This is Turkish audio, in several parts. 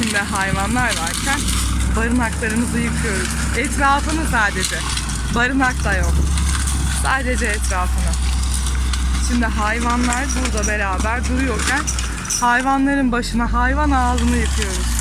içinde hayvanlar varken barınaklarımızı yıkıyoruz. Etrafını sadece. Barınak da yok. Sadece etrafını. Şimdi hayvanlar burada beraber duruyorken hayvanların başına hayvan ağzını yıkıyoruz.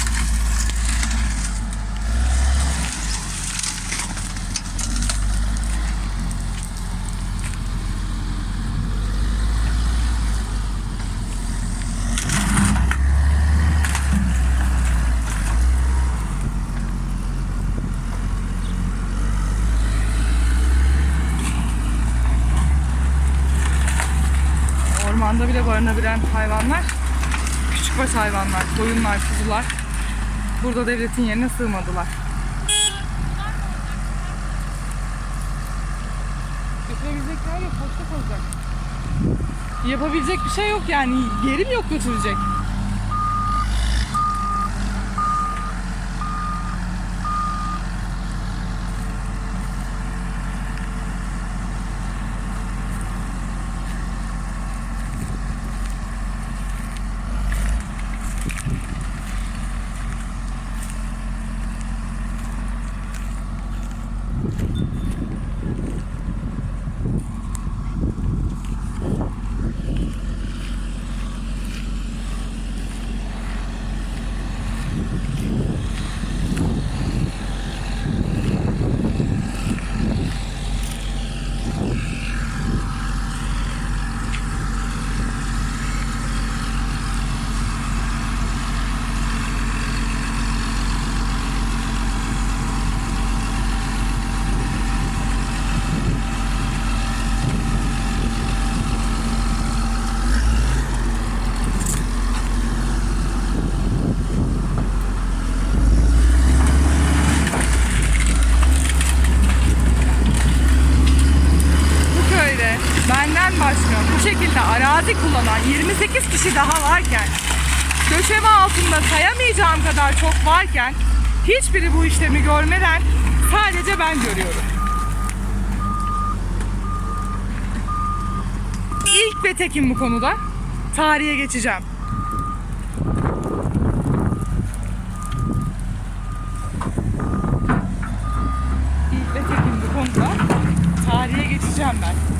Ormanda bile barınabilen hayvanlar, küçükbaş hayvanlar, koyunlar, kuzular burada devletin yerine sığmadılar. Götürebilecekler yok, boşta kalacak. Yapabilecek bir şey yok yani, yerim yok götürecek. Arazi kullanan 28 kişi daha varken döşeme altında sayamayacağım kadar çok varken hiçbiri bu işlemi görmeden sadece ben görüyorum. İlk ve tekim bu konuda. Tarihe geçeceğim. İlk ve tekim bu konuda. Tarihe geçeceğim ben.